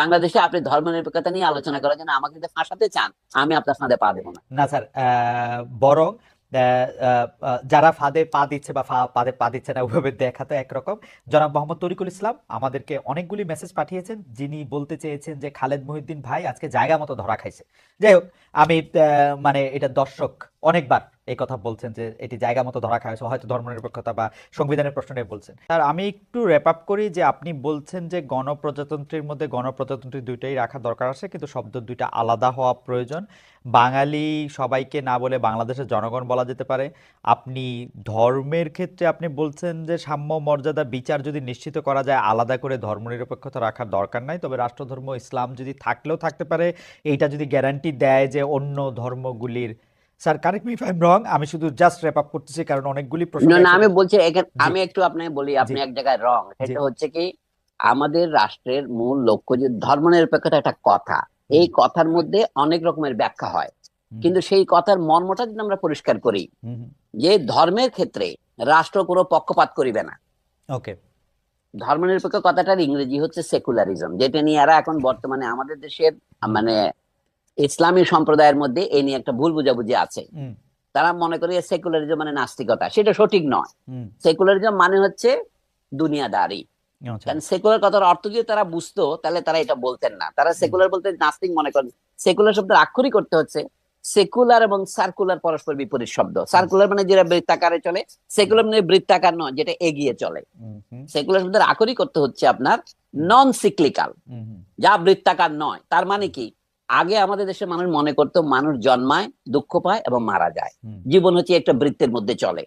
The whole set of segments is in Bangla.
বাংলাদেশে আপনি ধর্ম নিরপেক্ষতা নিয়ে আলোচনা করার জন্য আমাকে যদি ফাঁসাতে চান, আমি আপনার ফাঁদে পা দেবো না। না স্যার বরং যারা ফাঁদে পা দিচ্ছে বা ফাঁদে পা দিচ্ছে না ওইভাবে দেখা তো একরকম। জনাব মোহাম্মদ তরিকুল ইসলাম, আমাদেরকে অনেকগুলি মেসেজ পাঠিয়েছেন, যিনি বলতে চেয়েছেন যে খালেদ মহিউদ্দিন ভাই আজকে জায়গা মতো ধরা খাইছে। যাই হোক, আমি মানে এটা দর্শক অনেকবার এই কথা বলছেন যে এটি জায়গা মতো ধরা খাইছে হয়তো ধর্মনিরপেক্ষতা বা সংবিধানের প্রশ্ন নিয়ে বলছেন। আর আমি একটু র্যাপ আপ করি যে আপনি বলছেন যে গণপ্রজাতন্ত্রের মধ্যে গণপ্রজাতন্ত্রী দুইটাই রাখা দরকার আছে, কিন্তু শব্দ দুইটা আলাদা হওয়া প্রয়োজন। বাঙালি সবাইকে না বলে বাংলাদেশের জনগণ বলা যেতে পারে। আপনি ধর্মের ক্ষেত্রে আপনি বলছেন যে সাম্য মর্যাদা বিচার যদি নিশ্চিত করা যায়, আলাদা করে ধর্মনিরপেক্ষতা রাখার দরকার নাই। তবে রাষ্ট্রধর্ম, ইসলাম যদি থাকলেও থাকতে পারে, এইটা যদি গ্যারান্টি দেয় যে অন্য ধর্মগুলির sir correct me if I am wrong আমি শুধু জাস্ট র্যাপ আপ করতেছি কারণ অনেকগুলি প্রশ্ন না না আমি বলছি আমি একটু আপনাকে বলি আপনি এক জায়গায় রং। সেটা হচ্ছে কি আমাদের রাষ্ট্রের মূল লক্ষ্য যে ধর্মনিরপেক্ষতা একটা কথা। এই কথার মধ্যে অনেক রকমের ব্যাখ্যা হয়। কিন্তু সেই কথার মর্মটা যদি আমরা পরিষ্কার করি যে ধর্মের ক্ষেত্রে রাষ্ট্র কোনো পক্ষপাত করিবে না। ওকে। ধর্মনিরপেক্ষ কথাটার ইংরেজি হচ্ছে সেকুলারিজম যেটা নিয়ে এরা এখন বর্তমানে আমাদের দেশের মানে ইসলামী সম্প্রদায়ের মধ্যে এই নিয়ে একটা ভুল বুঝাবুঝি আছে। তারা মনে করে সেকুলারিজম মানে নাস্তিকতা সেটা সঠিক নয়। সেকুলারিজম মানে হচ্ছে দুনিয়াদারি। আচ্ছা। কারণ সেকুলার কথার অর্থ যদি তারা বুঝতো তাহলে তারা এটা বলতেন না। তারা সেকুলার বলতে নাস্তিক মনে করেন। সেকুলার শব্দের আক্ষরিক করতে হচ্ছে সেকুলার এবং সার্কুলার পরস্পর বিপরীত শব্দ। সার্কুলার মানে যেটা বৃত্তাকারে চলে সেকুলার মানে বৃত্তাকার নয় যেটা এগিয়ে চলে। সেকুলার শব্দের আক্ষরিক করতে হচ্ছে আপনার নন সিক্লিকাল যা বৃত্তাকার নয় তার মানে কি? আগে আমাদের দেশে মানুষ মনে করতো মানুষ জন্মায় দুঃখ পায় এবং মারা যায়। জীবন হচ্ছে একটা বৃত্তের মধ্যে চলে।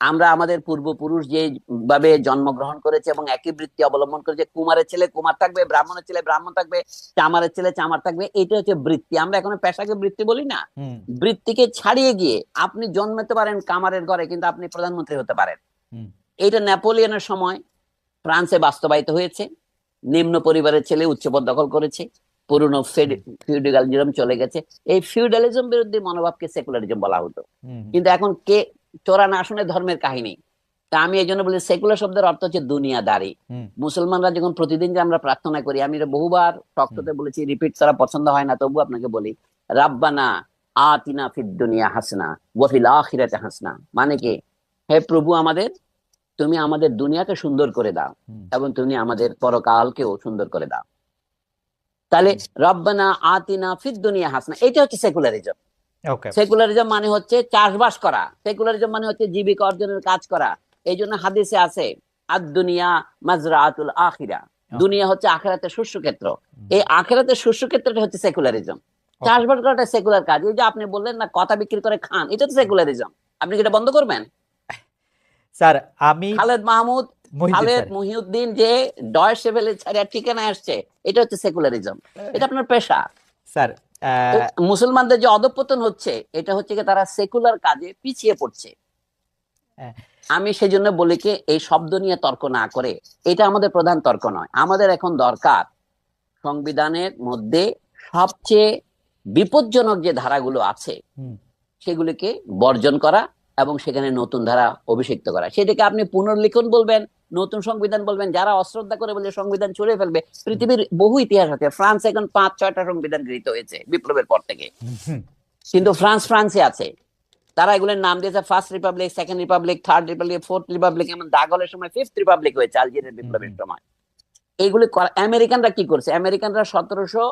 আমরা আমাদের পূর্বপুরুষ যে ভাবে জন্মগ্রহণ করেছে এবং একই বৃত্তি অবলম্বন করেছে কুমারের ছেলে কুমার থাকবে ব্রাহ্মণের ছেলে ব্রাহ্মণ থাকবে চামারের ছেলে চামার থাকবে এটা হচ্ছে বৃত্তি। আমরা এখন পেশাকে বৃত্তি বলি না। বৃত্তিকে ছাড়িয়ে গিয়ে আপনি জন্মাতে পারেন কামারের ঘরে কিন্তু আপনি প্রধানমন্ত্রী হতে পারেন। এটা নেপোলিয়নের সময় ফ্রান্সে বাস্তবায়িত হয়েছে। নিম্ন পরিবারের ছেলে উচ্চপদ দখল করেছে। পুরনো ফিউডালিজম চলে গেছে। এই ফিউডালিজম বিরোধী মনোভাবকে সেকুলারিজম বলা হতো। কিন্তু এখন কে চোরানা আসনে ধর্মের কাহিনী। তা আমি এই জন্য বলি সেকুলার শব্দের অর্থ হচ্ছে দুনিয়াদারি। মুসলমানরা যখন প্রতিদিন যে আমরা প্রার্থনা করি আমি এটা বহুবার টকটোতে বলেছি রিপিট করা পছন্দ হয় না তবু আপনাকে বলি রাব্বানা আতিনা ফিদ দুনিয়া হাসনা ওয়াফিল আখিরাতে হাসনা। মানে কি? হে প্রভু আমাদের তুমি আমাদের দুনিয়াকে সুন্দর করে দাও এবং তুমি আমাদের পরকালকেও সুন্দর করে দাও। তাহলে রব্বানা আতিনা ফিদ দুনিয়া হাসনা। এটা হচ্ছে সেকুলারিজম সেকুলারিজম মানে হচ্ছে চাষবাস করা। সেকুলারিজম মানে হচ্ছে জীবিকা অর্জনের কাজ করা। এই জন্য হাদিসে আছে আর দুনিয়া মাজরাতুল আখিরা দুনিয়া হচ্ছে আখেরাতের শস্য ক্ষেত্র। এই আখেরাতের শস্য ক্ষেত্রটা হচ্ছে সেকুলারিজম চাষবাস করাটা সেকুলার কাজ। এই যে আপনি বললেন না কথা বিক্রি করে খান এটা তো সেকুলারিজম আপনি কি এটা বন্ধ করবেন? স্যার আমি খালেদ মাহমুদ খালেদ মহিউদ্দিন যে ডয় সেভেলে ছাড়িয়া ঠিকানা আসছে এটা হচ্ছে সেকুলারিজম এটা আপনার পেশা। স্যার মুসলমানদের যে অধপতন হচ্ছে এটা হচ্ছে তারা সেকুলার কাজে পিছিয়ে পড়ছে। হ্যাঁ। আমি সেই জন্য বলি কি এই শব্দ নিয়ে তর্ক না করে এটা আমাদের প্রধান তর্ক নয়। আমাদের এখন দরকার সংবিধানের মধ্যে সবচেয়ে বিপজ্জনক যে ধারাগুলো আছে সেগুলিকে বর্জন করা এবং সেখানে নতুন ধারা অভিষিক্ত করা। সেটাকে আপনি পুনর্লিখন বলবেন নতুন সংবিধান বলবেন যারা অশ্রদ্ধা করে বলে সংবিধান ছুড়ে ফেলবে পৃথিবীর বহু ইতিহাস আছে। ফ্রান্স এখন পাঁচ ছয়টা সংবিধান গৃহীত হয়েছে বিপ্লবের পর থেকে। কিন্তু ফ্রান্স ফ্রান্সে আছে। তারা এগুলোর নাম দিয়েছে first republic second republic third republic fourth republic এমন দাগলের সময় ফিফথ রিপাবলিক হয়েছে আলজেরিয়ার বিপ্লবের সময়। এইগুলি আমেরিকানরা কি করছে? আমেরিকানরা সতেরোশো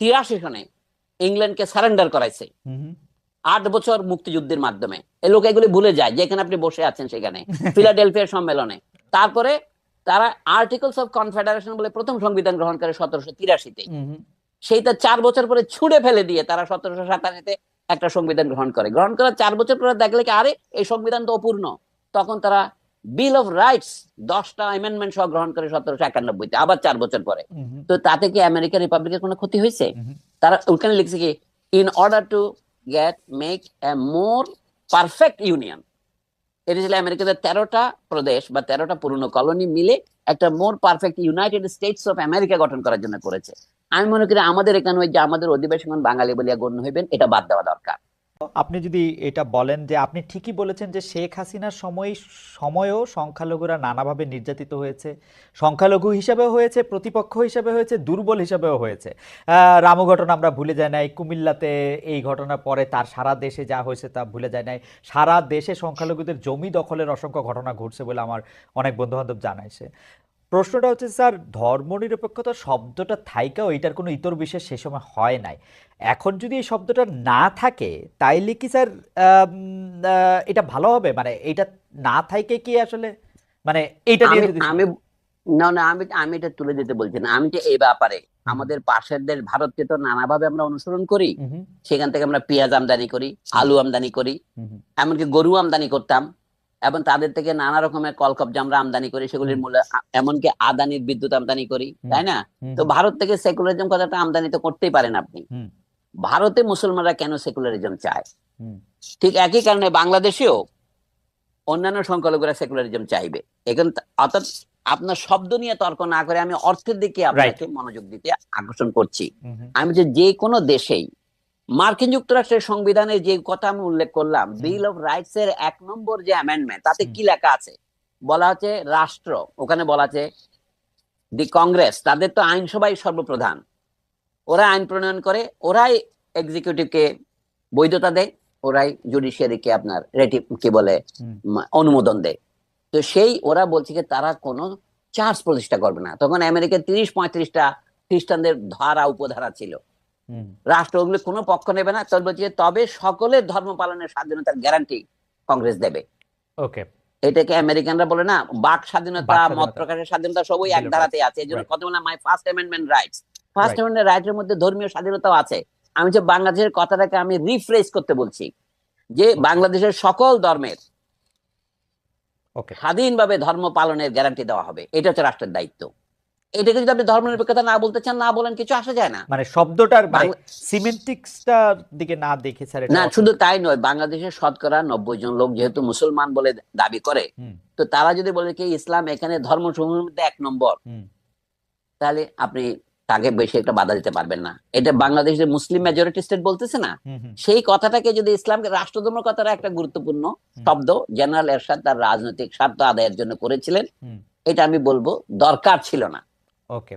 তিরাশি সনে ইংল্যান্ডকে সারেন্ডার করাইছে। আট বছর মুক্তিযুদ্ধের মাধ্যমে। এই লোক এগুলি ভুলে যায় যেখানে আপনি বসে আছেন সেখানে। ফিলাডেলফিয়া সম্মেলনে। তারপরে তারা আর্টিকেলস অফ কনফেডারেশন বলে প্রথম সংবিধান গ্রহণ করে সতেরোশো তিরাশিতে। সেইটা চার বছর পরে ছুড়ে ফেলে দিয়ে তারা সতেরোশো সাতাশিতে একটা সংবিধান গ্রহণ করে। গ্রহণ করার চার বছর পরে দেখলে কি আরে এই সংবিধান তো অপূর্ণ। তখন তারা বিল অফ রাইটস দশটা অ্যামেন্ডমেন্ট সহ গ্রহণ করে সতেরোশো একানব্বইতে আবার চার বছর পরে। তো তাতে কি আমেরিকা রিপাবলিকের কোনো ক্ষতি হয়েছে? তারা ওখানে লিখছে কি in order to get make a more perfect union এটা ছিল আমেরিকাতে তেরোটা প্রদেশ বা তেরোটা পুরনো কলোনি মিলে একটা more perfect United States of America গঠন করার জন্য করেছে। আমি মনে করি আমাদের এখানে ওই যে আমাদের অধিবেশন বাঙালি বলিয়া গণ্য হইবেন, এটা বাদ দেওয়া দরকার। আপনি যদি এটা বলেন যে আপনি ঠিকই বলেছেন যে শেখ হাসিনার সময়, সময়েও সংখ্যালঘুরা নানাভাবে নির্যাতিত হয়েছে। সংখ্যালঘু হিসাবেও হয়েছে, প্রতিপক্ষ হিসাবে হয়েছে, দুর্বল হিসাবেও হয়েছে। রামু ঘটনা আমরা ভুলে যাই নাই, কুমিল্লাতে এই ঘটনার পরে তার সারা দেশে যা হয়েছে তা ভুলে যায় নাই। সারা দেশে সংখ্যালঘুদের জমি দখলের অসংখ্য ঘটনা ঘটছে বলে আমার অনেক বন্ধু বান্ধব জানাইছে প্রশ্নটা হচ্ছে স্যার ধর্মনিরপেক্ষতা শব্দটা থাইকাও এটার কোনো ইতর বিশেষ সে সময় হয় নাই। এখন যদি এই শব্দটা না থাকে তাইলে কি স্যার এটা ভালো হবে? মানে এটা না থাইকে কি আসলে? মানে এইটা নিয়ে আমি যদি আমি না না আমি আমি এটা তুলে দিতে বলছি না। আমি তো এই ব্যাপারে আমাদের পাশের দেশ ভারতকে তো নানাভাবে আমরা অনুসরণ করি। সেখান থেকে আমরা পেঁয়াজ আমদানি করি আলু আমদানি করি এমনকি গরু আমদানি করতাম। এবং তাদের থেকে নানা রকমের কলকবজা আমরা আমদানি করি সেগুলির মূল্য এমনকি আদানির বিদ্যুৎ আমদানি করি তাই না? তো ভারত থেকে সেকুলারিজম কথাটা আমদানি তো করতেই পারেন আপনি। ভারতে মুসলমানরা কেন সেকুলারিজম চায়? ঠিক একই কারণে বাংলাদেশেও অন্যান্য সংখ্যালঘুরা সেকুলারিজম চাইবে। এখন অর্থাৎ আপনার শব্দ নিয়ে তর্ক না করে আমি অর্থের দিকে আপনাকে মনোযোগ দিতে আকর্ষণ করছি। আমি যে যে কোনো দেশেই মার্কিন যুক্তরাষ্ট্রের সংবিধানে যে কথা আমি উল্লেখ করলাম বিল অফ রাইটস এর এক নম্বর যে অ্যামেন্ডমেন্ট তাতে কি লেখা আছে? বলা হচ্ছে রাষ্ট্র ওখানে বলা আছে দি কংগ্রেস তাদের তো আইনসভাই সর্বপ্রধান। ওরা আইন প্রণয়ন করে ওরাই এক্সিকিউটিভকে বৈধতা দেয় ওরাই জুডিশিয়ারিকে আপনার রেটি কি বলে অনুমোদন দেয়। তো সেই ওরা বলছে যে তারা কোনো চার্জ প্রতিষ্ঠা করবে না। তখন আমেরিকার তিরিশ পঁয়ত্রিশটা খ্রিস্টানদের ধারা উপধারা ছিল। রাষ্ট্র ওগুলো কোনো পক্ষ নেবে না তবে বলছে তবে সকলের ধর্ম পালনের স্বাধীনতার গ্যারান্টি কংগ্রেস দেবে। ওকে। এটাকে আমেরিকানরা বলে না বাক স্বাধীনতা মত। প্রকাশের স্বাধীনতা সবই এক ধারাতে আছে। এই জন্য. কত বলে my first amendment rights first. Amendment রাইটের মধ্যে ধর্মীয় স্বাধীনতাও আছে। আমি যে বাংলাদেশের কথাটাকে আমি রিফ্রেশ করতে বলছি যে বাংলাদেশের সকল ধর্মের ওকে স্বাধীনভাবে ধর্ম পালনের গ্যারান্টি দেওয়া হবে। এটা হচ্ছে রাষ্ট্রের দায়িত্ব। এটাকে যদি আপনি ধর্মনিরপেক্ষতা না বলতে চান না বলেন কিছু আসা যায় না। মানে শব্দটার মানে সিমেন্টিক্সটার দিকে না দেখে স্যার না শুধু তাই নয় বাংলাদেশের শতকরা নব্বই জন লোক যেহেতু মুসলমান বলে দাবি করে তো তারা যদি বলে কি ইসলাম এখানে ধর্ম সমূহের মধ্যে এক নম্বর তাহলে আপনি তাকে বেশি একটা বাধা দিতে পারবেন না। এটা বাংলাদেশের মুসলিম মেজরিটি স্টেট বলতেছে না। সেই কথাটাকে যদি ইসলামকে রাষ্ট্রধর্ম কথাটা একটা গুরুত্বপূর্ণ শব্দ জেনারেল এরশাদ তার রাজনৈতিক স্বার্থ আদায়ের জন্য করেছিলেন এটা আমি বলব দরকার ছিল না। ওকে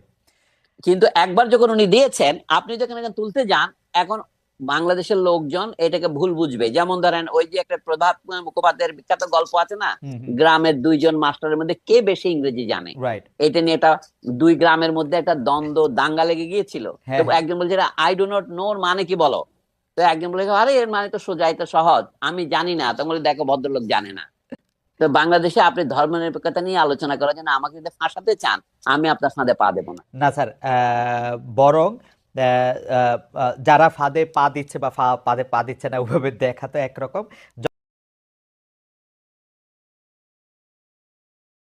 কিন্তু একবার যখন উনি দিয়েছেন আপনি যখন এখানে তুলতে যান এখন বাংলাদেশের লোকজন এটাকে ভুল বুঝবে। যেমন ধরেন ওই যে একটা প্রভাত মুখোপাধ্যায়ের বিখ্যাত গল্প আছে না? গ্রামের দুইজন মাস্টারের মধ্যে কে বেশি ইংরেজি জানে? এটা নিয়ে একটা দুই গ্রামের মধ্যে একটা দ্বন্দ্ব দাঙ্গা লেগে গিয়েছিল। হ্যাঁ, হ্যাঁ। একজন বলছে আই ডো নট নো মানে কি বলো? তো একজন বলে আরে এর মানে তো সোজা এটা সহজ। আমি জানি না। তখন বলে দেখো ভদ্রলোক জানে না। তো বাংলাদেশে আপনি ধর্ম নিরপেক্ষতা নিয়ে আলোচনা করার জন্য আমাকে যদি ফাঁসাতে চান, আমি আপনার ফাঁদে পা দেবো না। না স্যার বরং যারা ফাঁদে পা দিচ্ছে বা ফাঁদে পা দিচ্ছে না, ওভাবে দেখা তো একরকম।